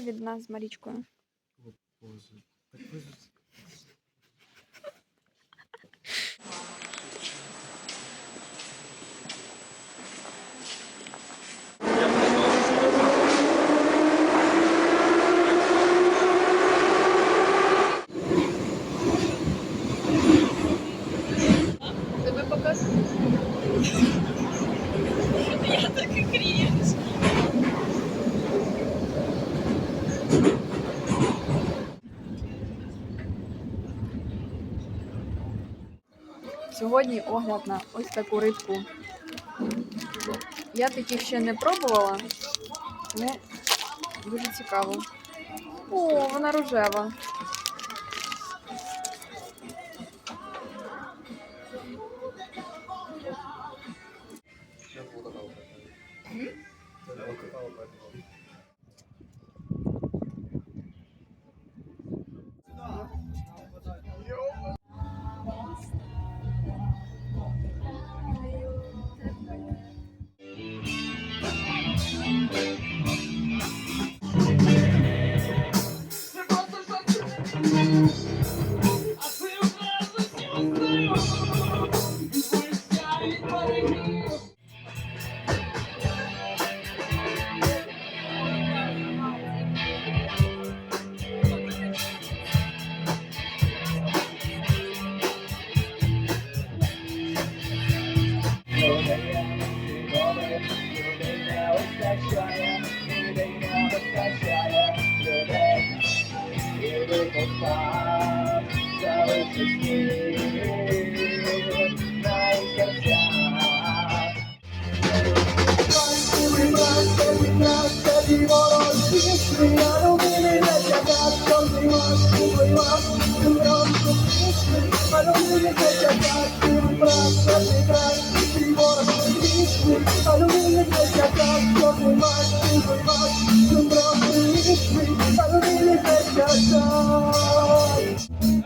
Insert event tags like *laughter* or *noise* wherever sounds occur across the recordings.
Від нас з Марічкою. Так ви ж- Тебе показує. Я так і крінж. Сьогодні огляд на ось таку рибку. Я таких ще не пробувала, але дуже цікаво. О, вона рожева. I don't really think you're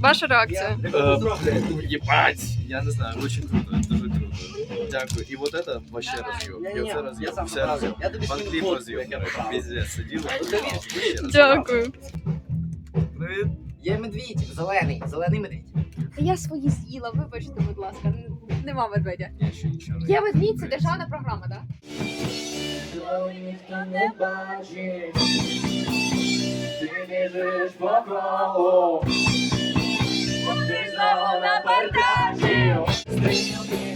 Ваша реакція? Е, Єбать! Я не знаю, дуже круто. Дякую. І вот это вообще. І Ні-ні, оце я роз'єм, все. Я тобі скину роз'єм. я. Піздець, сиділи. Дякую. Привіт. Є медвідь, зелений, зелений медвідь. Я свої з'їла, вибачте, будь ласка. Нема медведя. Я ще нічого не Є ведмідь, це державна програма, так? ніхто не бачить, ти біжиш по колу, ти знову на портажі. Стрілки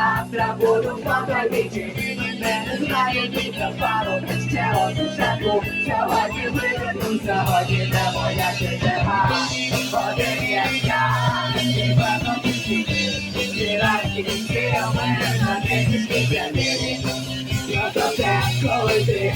в Потойбічі. Мене не знають від запалу, ще одну шапку, сьогодні вигляду, сьогодні не моя черга. Один є я, і певно кінці, і ранки кінці, у мене на тисячі п'ятині. Я то те, коли ти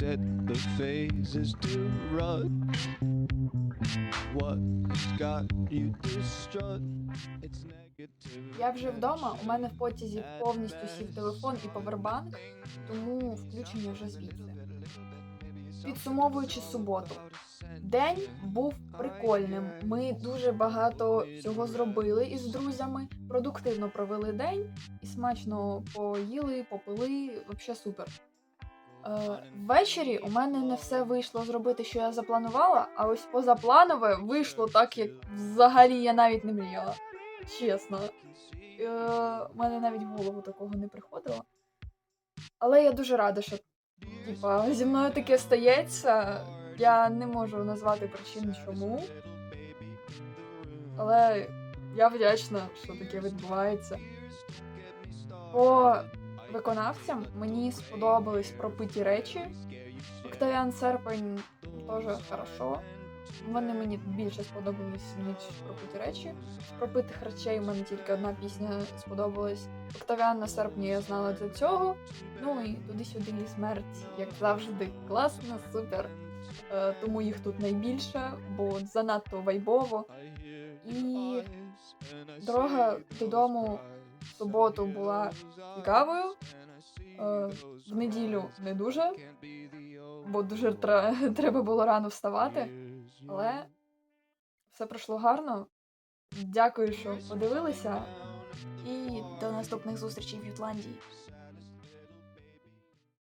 Set the phases to run. What's got you distraught? It's negative. Я вже вдома, у мене в потязі повністю сів телефон і повербанк, тому включення вже звідси. Підсумовуючи суботу, день був прикольним. Ми дуже багато всього зробили із друзями, продуктивно провели день і смачно поїли, попили. Взагалі супер. Е, ввечері у мене не все вийшло зробити, що я запланувала, а ось позапланове вийшло так, як взагалі я навіть не мріяла. Чесно. Е, у мене навіть в голову такого не приходило. Але я дуже рада, що типа, зі мною таке стається. Я не можу назвати причин чому. Але я вдячна, що таке відбувається. По виконавцям мені сподобались пропиті речі. Октавіан Серпень теж хорошо. Вони мені більше сподобались, ніж пропиті речі. З пропитих речей у мене тільки одна пісня сподобалась. Октавіан на серпні я знала для цього. Ну і туди-сюди і смерть, як завжди, класно, супер. Е, тому їх тут найбільше, бо занадто вайбово. І дорога додому суботу була цікавою. Е, в неділю не дуже, бо дуже *laughs* треба було рано вставати. Але все пройшло гарно. Дякую, що подивилися. І до наступних зустрічей в Ютландії.